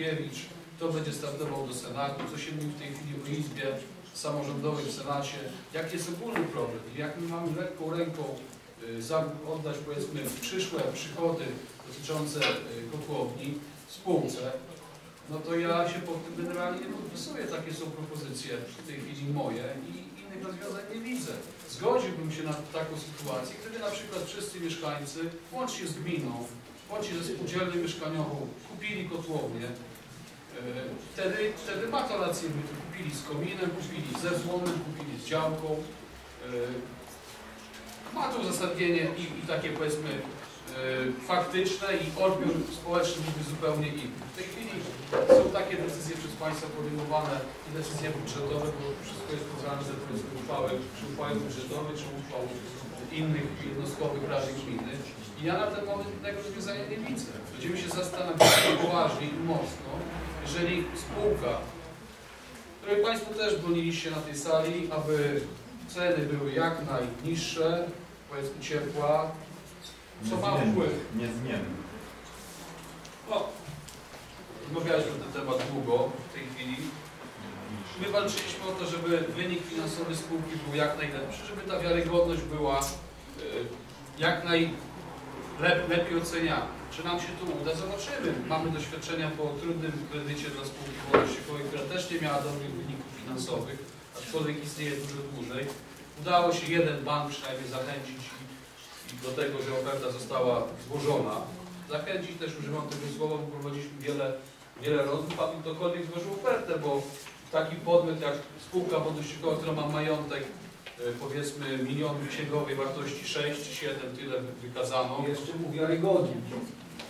Szykiewicz, kto będzie startował do Senatu, co się mówi w tej chwili o Izbie Samorządowej w Senacie, jaki jest ogólny problem i jak my mamy lekką ręką y, oddać powiedzmy przyszłe przychody dotyczące y, kotłowni spółce, no to ja się pod tym generalnie nie podpisuję. Takie są propozycje w tej chwili moje i innych rozwiązań nie widzę. Zgodziłbym się na taką sytuację, gdyby na przykład wszyscy mieszkańcy, łącznie z gminą, łącznie ze spółdzielnią mieszkaniową, kupili kotłownię. Wtedy, wtedy ma to rację bytu. Kupili z kominem, kupili ze złonem, kupili z działką. E, Ma to uzasadnienie i, i takie powiedzmy e, faktyczne i odbiór społeczny byłby zupełnie inny. W tej chwili są takie decyzje przez Państwa podejmowane i decyzje budżetowe, bo wszystko jest powiązane ze powiedzmy uchwały, czy uchwały budżetowej, czy uchwał innych jednostkowych rady gminy. I ja na ten moment innego rozwiązania nie widzę. Będziemy się zastanawiać poważnie i mocno, jeżeli spółka, której Państwo też broniliście na tej sali, aby ceny były jak najniższe, powiedzmy ciepła, co ma wpływ. Niezmienny. No, rozmawialiśmy na ten temat długo w tej chwili. My walczyliśmy o to, żeby wynik finansowy spółki był jak najlepszy, żeby ta wiarygodność była y, jak najlepiej oceniana. Czy nam się to uda? Zobaczymy. Mamy doświadczenia po trudnym kredycie dla spółki wolnościowej, która też nie miała dobrych wyników finansowych, aczkolwiek istnieje dużo dłużej. Udało się jeden bank przynajmniej zachęcić do tego, że oferta została złożona. Zachęcić też używam tego słowa, bo prowadziliśmy wiele, wiele rozmów, aby ktokolwiek złożył ofertę, bo taki podmiot jak spółka wolnościowa, która ma majątek powiedzmy milionów księgowej wartości 6 czy 7, tyle wy- wykazano. Jeszcze uwiarygodnił.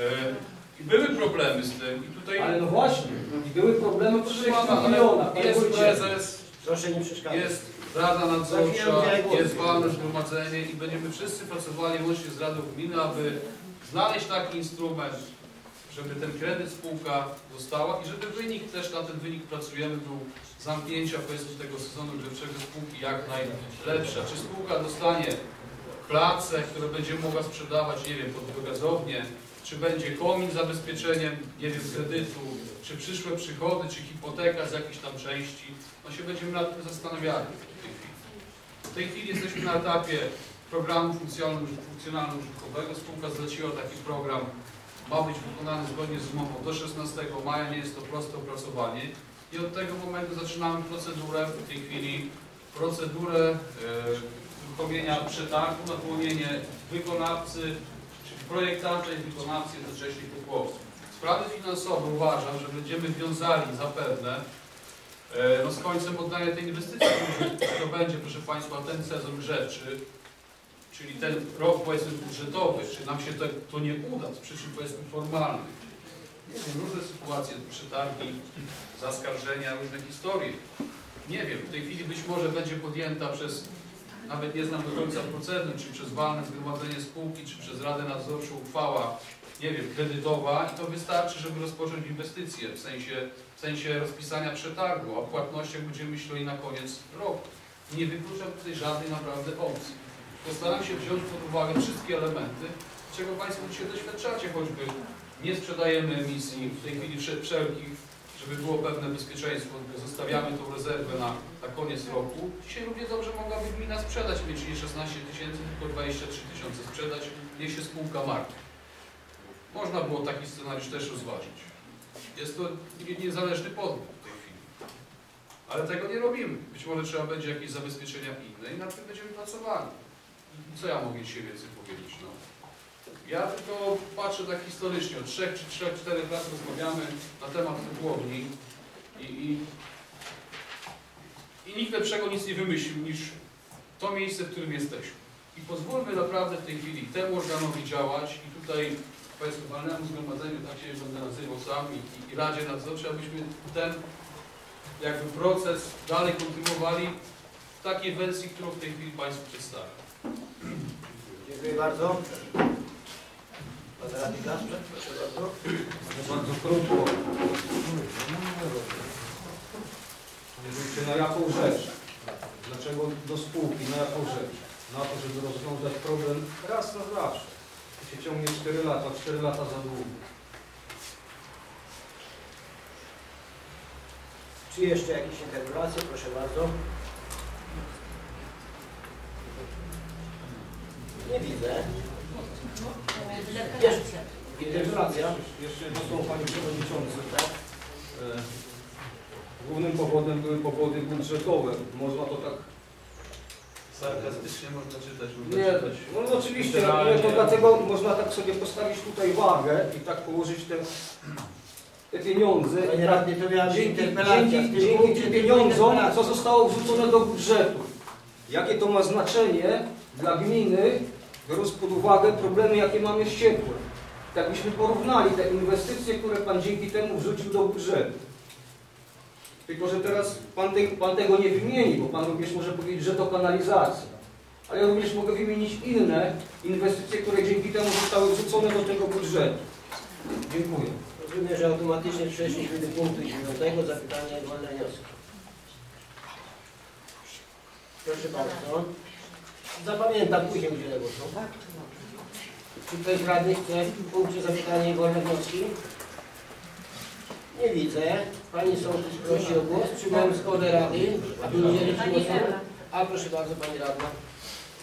E, I były problemy z tym i tutaj Ale no właśnie, i były problemy przy proszę 6 pana, milionach. jest prezes, Proszę nie przeszkadzać. jest Rada Nadzorcza, jest walne zgromadzenie i będziemy wszyscy pracowali łącznie z Radą Gminy, aby znaleźć taki instrument, żeby ten kredyt spółka dostała i żeby wynik, też na ten wynik pracujemy, był zamknięcia powiedzmy tego sezonu grzewczego spółki jak najlepsza. Czy spółka dostanie klatce, które będzie mogła sprzedawać, nie wiem, pod biogazownię, czy będzie komin zabezpieczeniem, nie wiem, kredytu, czy przyszłe przychody, czy hipoteka z jakiejś tam części, no się będziemy nad tym zastanawiali w tej chwili. W tej chwili jesteśmy na etapie programu funkcjonalno-użytkowego. Spółka zleciła taki program, ma być wykonany zgodnie z umową do 16 maja, nie jest to proste opracowanie. I od tego momentu zaczynamy procedurę, w tej chwili procedurę e, uruchomienia przetargu na wyłonienie wykonawcy, czyli projektanta i wykonawcy jednocześnie kotłowców. Sprawy finansowe uważam, że będziemy wiązali zapewne e, no, z końcem oddania tej inwestycji, to będzie, proszę Państwa, ten sezon grzewczy, czyli ten rok powiedzmy budżetowy, czy nam się to, to nie uda z przyczyn powiedzmy formalnych. Nie wiem, różne sytuacje, przetargi, zaskarżenia, różne historie. Nie wiem, w tej chwili być może będzie podjęta przez, nawet nie znam do końca procedur, czy przez walne zgromadzenie spółki, czy przez Radę Nadzorczą uchwała, nie wiem, kredytowa i to wystarczy, żeby rozpocząć inwestycje w sensie, w sensie rozpisania przetargu, a płatnościach będziemy myśleli na koniec roku. Nie wykluczam tutaj żadnej naprawdę opcji. Postaram się wziąć pod uwagę wszystkie elementy, czego Państwo dzisiaj doświadczacie, choćby nie sprzedajemy emisji w tej chwili wsze- wszelkich, żeby było pewne bezpieczeństwo, zostawiamy tą rezerwę na, na koniec roku. Dzisiaj równie dobrze mogłaby gmina sprzedać, mieć nie 16 tysięcy, tylko 23 tysiące sprzedać, niech się spółka martwi. Można było taki scenariusz też rozważyć. Jest to nie- niezależny podmiot w tej chwili. Ale tego nie robimy. Być może trzeba będzie jakieś zabezpieczenia inne i nad tym będziemy pracowali. Co ja mogę dzisiaj więcej powiedzieć? No. Ja tylko patrzę tak historycznie, od 3 czy 3, 4 lat rozmawiamy na temat wypłowni i, i, i nikt lepszego nic nie wymyślił niż to miejsce, w którym jesteśmy. I pozwólmy naprawdę w tej chwili temu organowi działać i tutaj Państwu walnemu zgromadzeniu, tak się będę nazywał sam i, i Radzie Nadzorczej, abyśmy ten jakby proces dalej kontynuowali w takiej wersji, którą w tej chwili Państwu przedstawiam. Dziękuję bardzo. Pan radny Klaszczak, proszę bardzo. Bardzo krótko. Mianowicie na jaką rzecz? Dlaczego do spółki? Na jaką rzecz? Na to, żeby rozwiązać problem raz na zawsze. To się ciągnie 4 lata, 4 lata za długo. Czy jeszcze jakieś interpelacje? Proszę bardzo. Nie widzę. Jeszcze interpelacja. Jeszcze jedno słowo Panie Przewodniczący. E, Głównym powodem były powody budżetowe. Można to tak Sarkastycznie można czytać, można Nie, czytać. no oczywiście, to dlatego można tak sobie postawić tutaj wagę i tak położyć te, te pieniądze. Panie radny, to miała Dzięki, dzięki, tym dzięki pieniądzom, co zostało wrzucone do budżetu. Jakie to ma znaczenie dla gminy, biorąc pod uwagę problemy, jakie mamy z ciepłem. Tak byśmy porównali te inwestycje, które Pan dzięki temu wrzucił do budżetu. Tylko, że teraz pan, te, pan tego nie wymieni, bo Pan również może powiedzieć, że to kanalizacja. Ale ja również mogę wymienić inne inwestycje, które dzięki temu zostały wrzucone do tego budżetu. Dziękuję. Rozumiem, że automatycznie przeszliśmy do punktu 9. Zapytania i wolne wnioski. Proszę bardzo. Zapamiętam, później udzielę głosu. Czy ktoś z radnych chce w punkcie zapytania i wolne wnioski? Nie widzę. Pani sołtys prosi o głos. Czy mam zgodę rady, aby udzielić głosu? A proszę bardzo, Pani radna.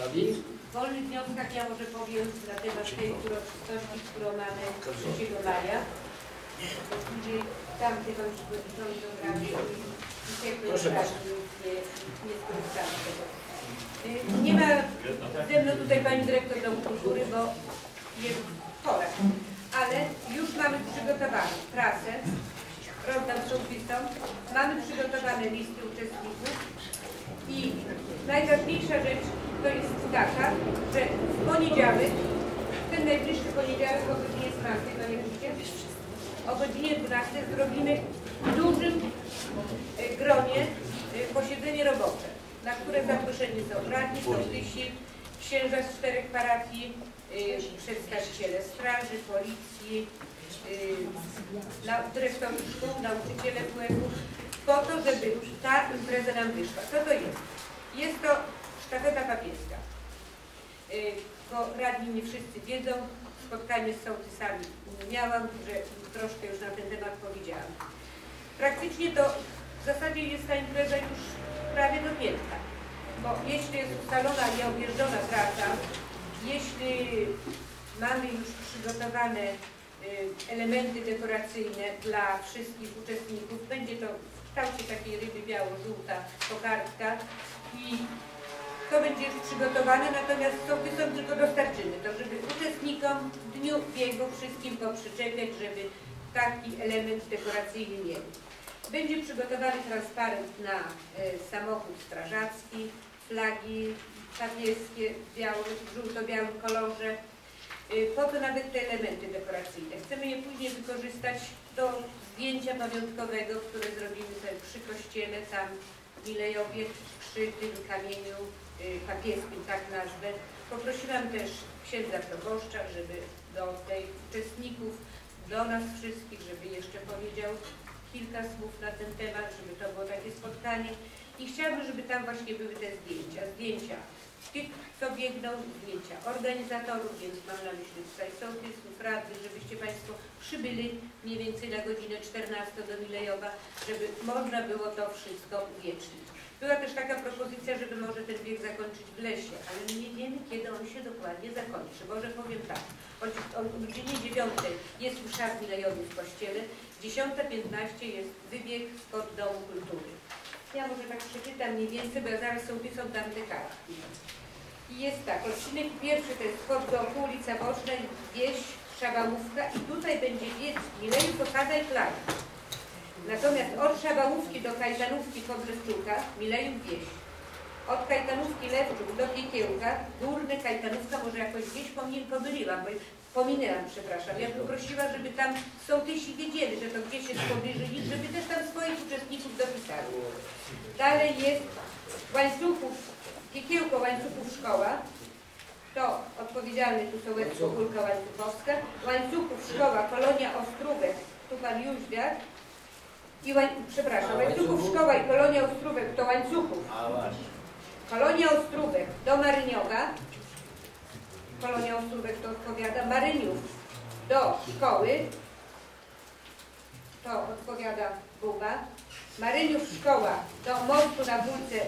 Radni? W wolnych wnioskach ja może powiem na temat tej uroczystości, którą mamy 3 maja. Tam chyba już przewodniczący Rady i nie skorzystamy z tego. Y, Nie ma ze mną tutaj pani dyrektor Domu Kultury, bo jest chora. Ale już mamy przygotowaną prasę, rozdam sołtysom, mamy przygotowane listy uczestników. I najważniejsza rzecz to jest taka, że w poniedziałek, ten najbliższy poniedziałek o godzinie 12, panie Krzyście, o godzinie 12 zrobimy w dużym e, gronie e, posiedzenie robocze, na które zaproszeni są radni, sołtysi, księża z czterech parafii, e, przedstawiciele straży, policji, e, na- dyrektorzy szkół, nauczyciele WF-u, po to, żeby ta impreza nam wyszła. Co to jest? Jest to sztafeta papieska. Y, Bo radni nie wszyscy wiedzą, spotkanie z sołtysami miałam, że troszkę już na ten temat powiedziałam. Praktycznie to w zasadzie jest ta impreza już prawie dopięta. Bo jeśli jest ustalona nieobjeżdżona trasa, jeśli mamy już przygotowane y, elementy dekoracyjne dla wszystkich uczestników, będzie to w kształcie takiej ryby biało-żółta kokardka i to będzie już przygotowane, natomiast sołtysom tylko dostarczymy to, żeby uczestnikom w dniu biegu wszystkim poprzyczepiać, żeby taki element dekoracyjny mieli. Będzie przygotowany transparent na e, samochód strażacki, flagi papieskie w białym, żółto-białym kolorze. E, po to nawet te elementy dekoracyjne. Chcemy je później wykorzystać do zdjęcia pamiątkowego, które zrobimy tutaj przy kościele, tam w Milejowie, przy tym kamieniu y, papieskim, tak nazwę. Poprosiłam też księdza proboszcza, żeby do tej uczestników, do nas wszystkich, żeby jeszcze powiedział kilka słów na ten temat, żeby to było takie spotkanie. I chciałabym, żeby tam właśnie były te zdjęcia. Zdjęcia tych, co biegną, zdjęcia organizatorów, więc mam na myśli tutaj sołtysów, radnych, żebyście Państwo przybyli mniej więcej na godzinę 14 do Milejowa, żeby można było to wszystko uwiecznić. Była też taka propozycja, żeby może ten bieg zakończyć w lesie, ale my nie wiemy, kiedy on się dokładnie zakończy. Może powiem tak, o godzinie 9 jest już czas Milejowy w kościele, 10.15 jest wybieg spod Domu Kultury. Ja może tak przeczytam mniej więcej, bo ja zaraz sołtysą dam te kartki. I jest tak, odcinek pierwszy to jest skok do ulica Boczna, wieś, Szabamówka i tutaj będzie biec Milejów, Okada i Flaga. Natomiast od Szabamówki do Kajtanówki Podlewczuka, Milejów wieś. Od Kajtanówki Lewczuk do Piekiełka, Górny Kajtanówka, może jakoś pomyl, pomyliłam, bo pominęłam, przepraszam. Ja bym prosiła, żeby tam sołtysi wiedzieli, że to gdzieś jest nich, żeby też tam swoich uczestników dopisali. Dalej jest łańcuchów, Piekiełko łańcuchów szkoła, to odpowiedzialny tu sołecko Kulka Łańcuchowska, łańcuchów szkoła, kolonia Ostrówek, tu pan Jóźwiak, i łań, przepraszam, łańcuchów szkoła i kolonia Ostrówek to łańcuchów, A właśnie. Kolonia Ostrówek do Maryniowa, kolonia Ostrówek to odpowiada, Maryniów do szkoły, to odpowiada Buba. Maryniów Szkoła do mostu na Wólce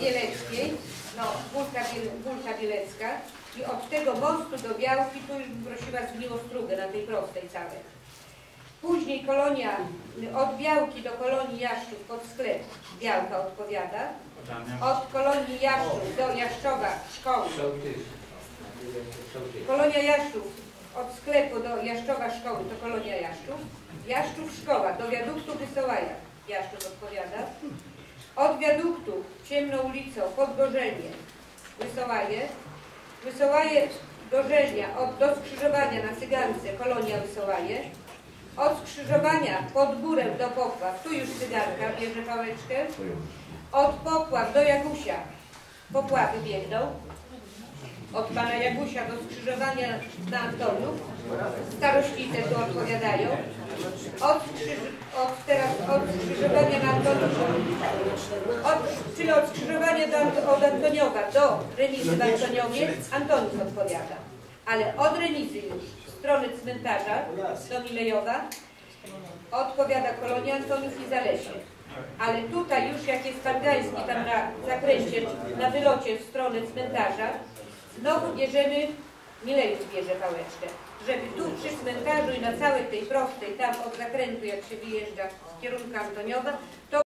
Bieleckiej, no Wólka, Biel, Bielecka i od tego mostu do Białki, tu już bym prosiła zgniło strugę na tej prostej całej. Później kolonia, od Białki do kolonii Jaszczów pod sklep Białka odpowiada. Od kolonii Jaszczów do Jaszczowa szkoły. Kolonia Jaszczów od sklepu do Jaszczowa szkoły to kolonia Jaszczów. Jaszczów szkoła do wiaduktu Wysołaja. Jaszczów odpowiada. Od wiaduktu ciemną ulicą pod Gorzelnie Wysołaje. Wysołaje Gorzelnia od, do skrzyżowania na Cygance kolonia Wysołaje. Od skrzyżowania pod górę do Popław, tu już Cyganka bierze pałeczkę. Od Popław do Jakusia Popławy biegną od pana Jagusia do skrzyżowania na Antoniów. Starościce tu odpowiadają. Od, skrzyż- od teraz od skrzyżowania na Antoniów, od, czyli od skrzyżowania do, od Antoniowa do remizy w Antoniowie, Antoniów odpowiada. Ale od remizy już, z strony cmentarza do Milejowa, odpowiada kolonia Antoniów i Zalesie. Ale tutaj już jak jest pan Gański tam na zakręcie, na wylocie w stronę cmentarza, znowu bierzemy, Milejów bierze pałeczkę, żeby tu przy cmentarzu i na całej tej prostej, tam od zakrętu jak się wyjeżdża w kierunku Antoniowa, to